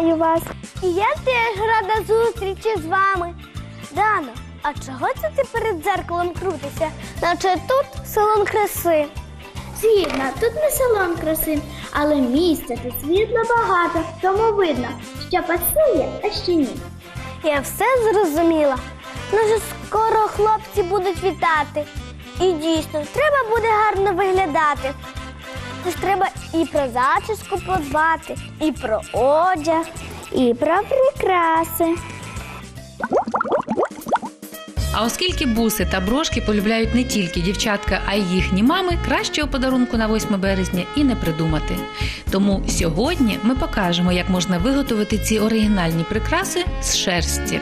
Вітаю вас! І я теж рада зустрічі з вами. Дано, а чого це ти перед дзеркалом крутишся? Наче тут салон краси. Згідно, тут не салон краси, але місця та світла багато, тому видно, що пасує, а що ні. Я все зрозуміла. Ну вже скоро хлопці будуть вітати. І дійсно, треба буде гарно виглядати. Тож треба і про зачіску подбати, і про одяг, і про прикраси. А оскільки буси та брошки полюбляють не тільки дівчатка, а й їхні мами, кращого подарунку на 8 березня і не придумати. Тому сьогодні ми покажемо, як можна виготовити ці оригінальні прикраси з шерсті.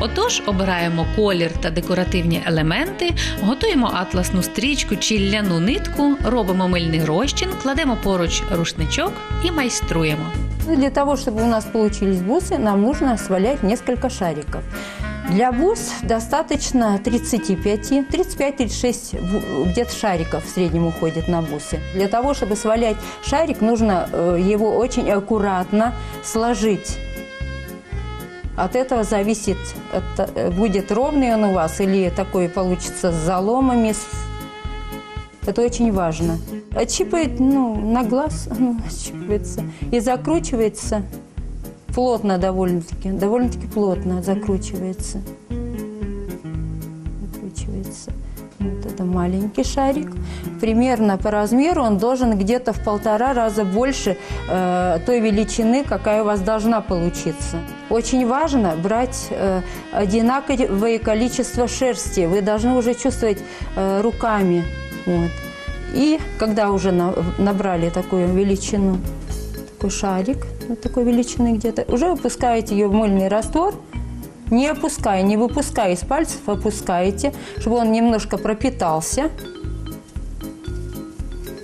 Отож, обираємо колір та декоративні елементи, готуємо атласну стрічку чи ляну нитку, робимо мильний розчин, кладемо поруч рушничок і майструємо. Ну, Для того, чтобы у нас получились бусы, нам нужно свалять несколько шариков. Для бус достаточно 35, 35-36 бу- где-то шариков в среднем уходит на бусы. Для того, чтобы свалять шарик, нужно э, его очень аккуратно сложить. От этого зависит, э, будет ровный он у вас или такой получится с заломами. Это очень важно. Отщипывает ну, на глаз, ну, отщипывается и закручивается плотно довольно-таки, довольно-таки плотно закручивается. Закручивается. Вот это маленький шарик. Примерно по размеру он должен где-то в полтора раза больше э, той величины, какая у вас должна получиться. Очень важно брать э, одинаковое количество шерсти. Вы должны уже чувствовать э, руками. Вот. И когда уже на- набрали такую величину, такой шарик, вот такой величины где-то, уже опускаете ее в мыльный раствор, не опуская, не выпуская из пальцев, опускаете, чтобы он немножко пропитался.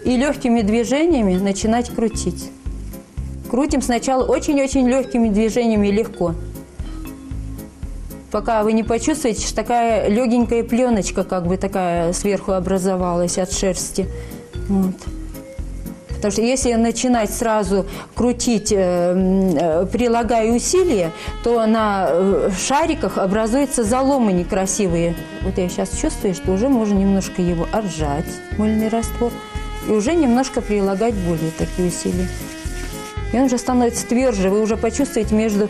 И легкими движениями начинать крутить. Крутим сначала очень-очень легкими движениями легко. Пока вы не почувствуете, что такая легенькая пленочка как бы такая сверху образовалась от шерсти. Вот. Потому что если начинать сразу крутить, э, э, прилагая усилия, то на э, шариках образуются заломы некрасивые. Вот я сейчас чувствую, что уже можно немножко его отжать, мыльный раствор, и уже немножко прилагать более такие усилия. И он уже становится тверже, вы уже почувствуете между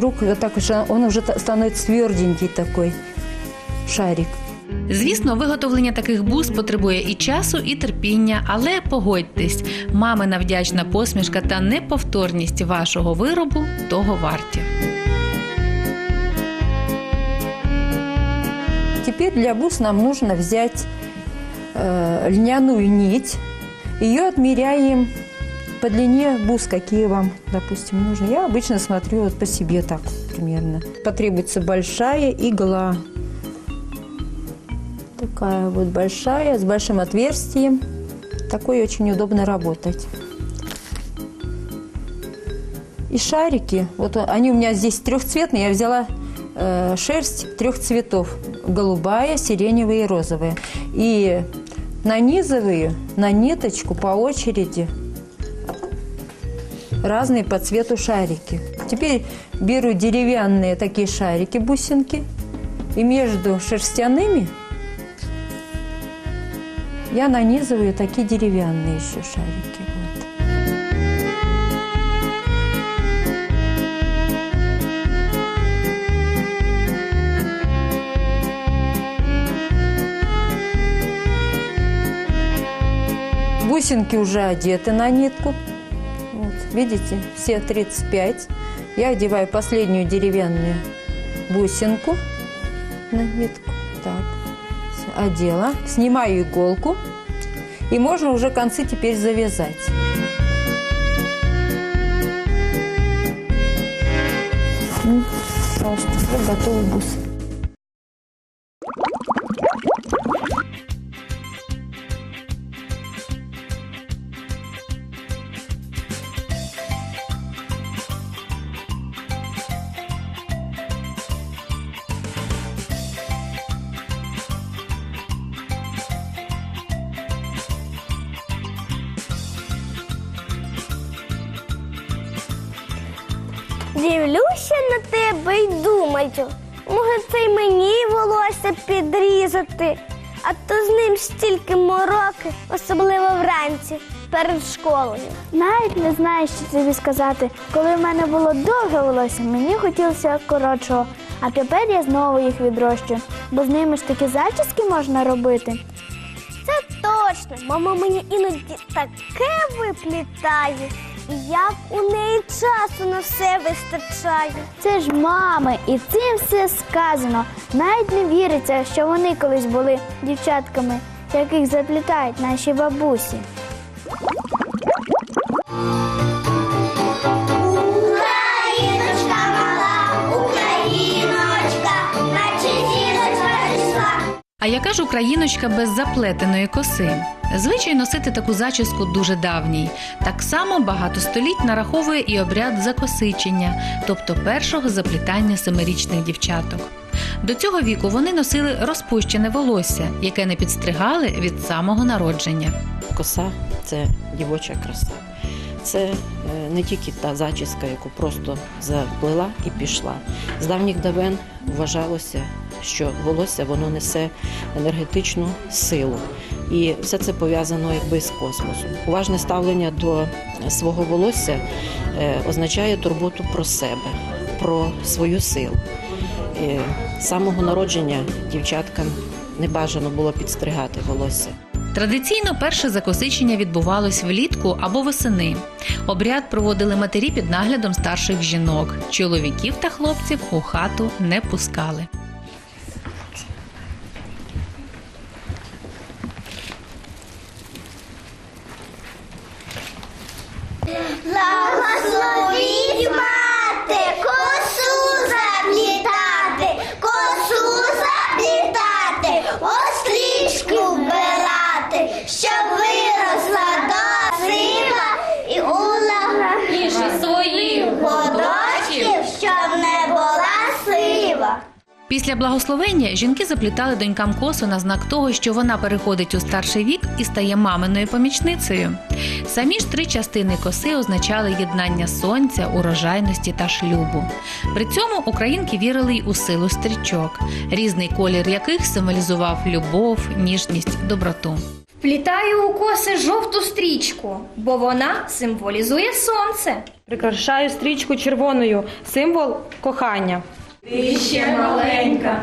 рук, так он уже та- становится тверденький такой шарик. Звісно, виготовлення таких бус потребує і часу, і терпіння, але погодьтесь, мамина вдячна посмішка та неповторність вашого виробу того варті. Теперь для бус нам нужно взять э, льняную нить. Ее отмеряем по длине бус, какие вам, допустим, нужны. Я обычно смотрю вот по себе так примерно. Потребуется большая игла. Такая вот большая, с большим отверстием. Такой очень удобно работать. И шарики, вот они у меня здесь трехцветные, я взяла э, шерсть трех цветов. Голубая, сиреневая и розовая. И нанизываю на ниточку по очереди разные по цвету шарики. Теперь беру деревянные такие шарики, бусинки, и между шерстяными я нанизываю такие деревянные еще шарики. Вот. Бусинки уже одеты на нитку. Вот, видите, все 35. Я одеваю последнюю деревянную бусинку на нитку. Так, одела. Снимаю иголку. И можно уже концы теперь завязать. Ну, Пожалуйста, готовый бус. Дивлюся на тебе і думаю, може це й мені волосся підрізати, а то з ним стільки мороки, особливо вранці, перед школою. Навіть не знаю, що тобі сказати. Коли в мене було довге волосся, мені хотілося коротшого, а тепер я знову їх відрощую, бо з ними ж такі зачіски можна робити. Це точно. Мама мені іноді таке виплітає, як у неї часу на все вистачає. Це ж мами, і цим все сказано. Навіть не віриться, що вони колись були дівчатками, яких заплітають наші бабусі. А яка ж україночка без заплетеної коси? Звичай носити таку зачіску дуже давній. Так само багато століть нараховує і обряд закосичення, тобто першого заплітання семирічних дівчаток. До цього віку вони носили розпущене волосся, яке не підстригали від самого народження. Коса це дівоча краса. Це е, не тільки та зачіска, яку просто заплела і пішла. З давніх давен вважалося, що волосся воно несе енергетичну силу. І все це пов'язано якби з космосом. Уважне ставлення до свого волосся е, означає турботу про себе, про свою силу. Е, З самого народження дівчаткам не бажано було підстригати волосся. Традиційно перше закосичення відбувалось влітку або восени. Обряд проводили матері під наглядом старших жінок. Чоловіків та хлопців у хату не пускали. 来。Після благословення жінки заплітали донькам косу на знак того, що вона переходить у старший вік і стає маминою помічницею. Самі ж три частини коси означали єднання сонця, урожайності та шлюбу. При цьому українки вірили й у силу стрічок, різний колір яких символізував любов, ніжність, доброту. Плітаю у коси жовту стрічку, бо вона символізує сонце. Прикрашаю стрічку червоною, символ кохання. Ти ще маленька,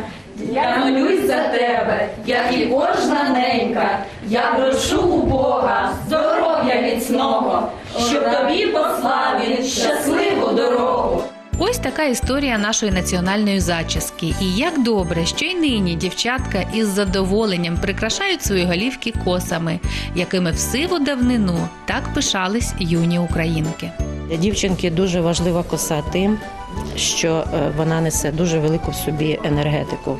я молюсь за тебе, як і кожна ненька. Я прошу у Бога здоров'я міцного, щоб тобі послав він щасливу дорогу. Ось така історія нашої національної зачіски. І як добре, що й нині дівчатка із задоволенням прикрашають свої голівки косами, якими в сиву давнину так пишались юні українки. Для дівчинки дуже важлива коса тим, що е, вона несе дуже велику в собі енергетику.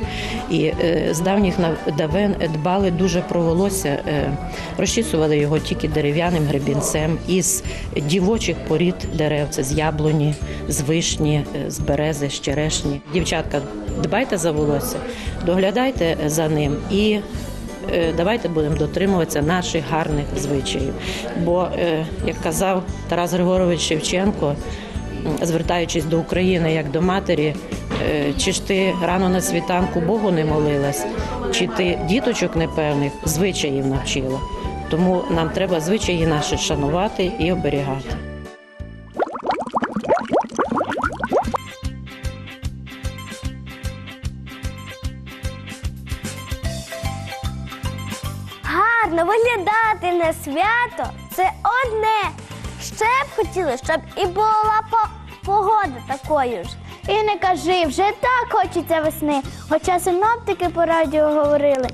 І е, з давніх давен дбали дуже про волосся, е, розчісували його тільки дерев'яним гребінцем із дівочих порід дерев, це з яблуні, з вишні, з берези, з черешні. Дівчатка, дбайте за волосся, доглядайте за ним і давайте будемо дотримуватися наших гарних звичаїв. Бо, як казав Тарас Григорович Шевченко, звертаючись до України як до матері, е, чи ж ти рано на світанку Богу не молилась, чи ти діточок непевних звичаїв навчила. Тому нам треба звичаї наші шанувати і оберігати. Гарно виглядати на свято це одне. Ще б хотіли, щоб і була по- погода такою ж. І не кажи, вже так хочеться весни. Хоча синоптики по радіо говорили,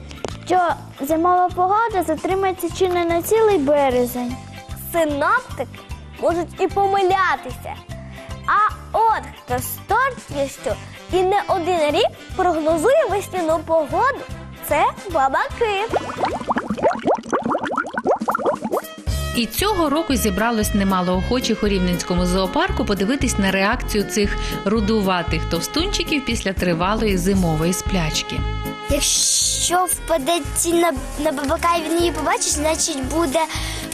що зимова погода затримається чи не на цілий березень. Синоптики можуть і помилятися. А от хто стверджує, і не один рік прогнозує весняну погоду, це бабаки. І цього року зібралось немало охочих у Рівненському зоопарку подивитись на реакцію цих рудуватих товстунчиків після тривалої зимової сплячки. Якщо впаде на, на бабака і він її побачить, значить буде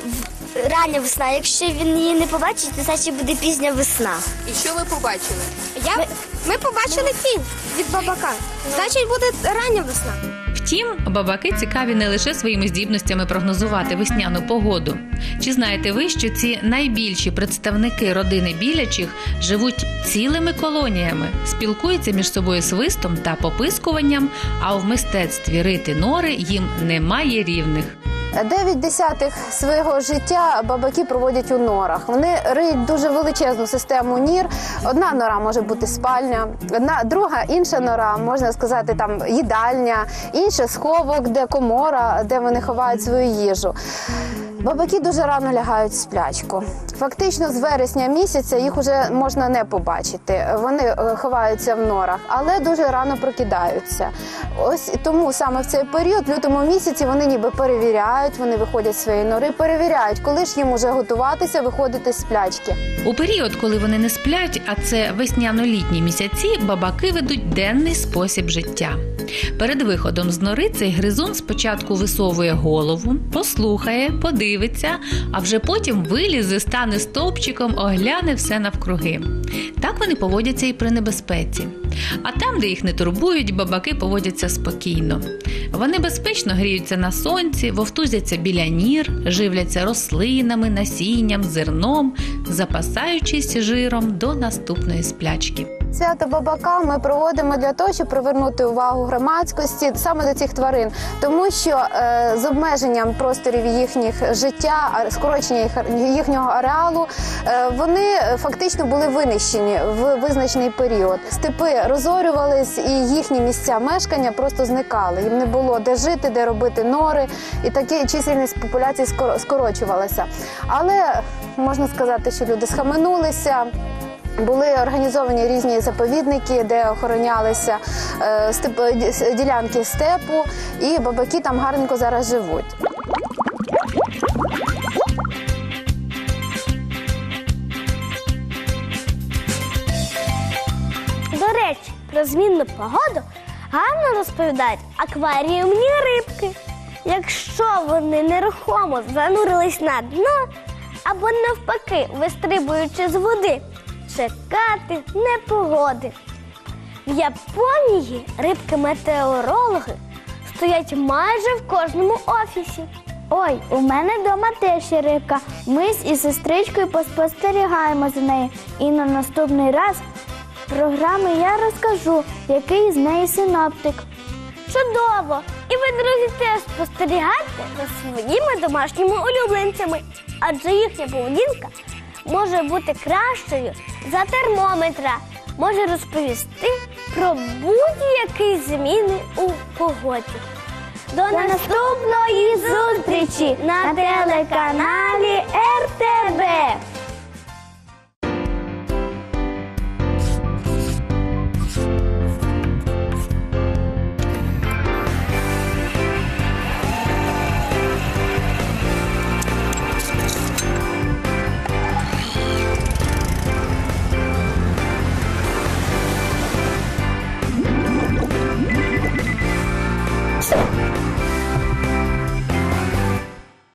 в- рання весна. Якщо він її не побачить, то значить буде пізня весна. І що ви побачили? Я... Ми, ми побачили кінь від бабака. Значить, буде рання весна. Втім, бабаки цікаві не лише своїми здібностями прогнозувати весняну погоду. Чи знаєте ви, що ці найбільші представники родини білячих живуть цілими колоніями, спілкуються між собою свистом та попискуванням, а в мистецтві рити нори їм немає рівних. Дев'ять десятих свого життя бабаки проводять у норах. Вони риють дуже величезну систему нір. Одна нора може бути спальня, одна друга інша нора, можна сказати, там їдальня, інша сховок, де комора, де вони ховають свою їжу. Бабаки дуже рано лягають в сплячку. Фактично з вересня місяця їх вже можна не побачити. Вони е, ховаються в норах, але дуже рано прокидаються. Ось тому саме в цей період, в лютому місяці, вони ніби перевіряють, вони виходять з своєї нори, перевіряють, коли ж їм уже готуватися, виходити з сплячки. У період, коли вони не сплять, а це весняно-літні місяці, бабаки ведуть денний спосіб життя. Перед виходом з нори цей гризун спочатку висовує голову, послухає, подивиться, а вже потім вилізе, стане стовпчиком, огляне все навкруги. Так вони поводяться і при небезпеці. А там, де їх не турбують, бабаки поводяться спокійно. Вони безпечно гріються на сонці, вовтузяться біля нір, живляться рослинами, насінням, зерном, запасаючись жиром до наступної сплячки. Свято бабака ми проводимо для того, щоб привернути увагу громадськості саме до цих тварин, тому що е, з обмеженням просторів їхніх життя, скорочення їх, їхнього ареалу, е, вони фактично були винищені в визначений період. Степи розорювались, і їхні місця мешкання просто зникали. Їм не було де жити, де робити нори, і такі чисельність популяції скоро- скорочувалася. Але можна сказати, що люди схаменулися. Були організовані різні заповідники, де охоронялися е, степ, ділянки степу, і бабаки там гарненько зараз живуть. До речі, про змінну погоду гарно розповідають акваріумні рибки. Якщо вони нерухомо занурились на дно або навпаки, вистрибуючи з води, чекати непогоди. В Японії рибки-метеорологи стоять майже в кожному офісі. Ой, у мене вдома теж є рибка. Ми з із сестричкою поспостерігаємо за нею. І на наступний раз в програмі я розкажу, який з неї синоптик. Чудово! І ви, друзі, теж спостерігайте за своїми домашніми улюбленцями, адже їхня поведінка може бути кращою за термометра, може розповісти про будь-які зміни у погоді. До наступної зустрічі на телеканалі РТБ.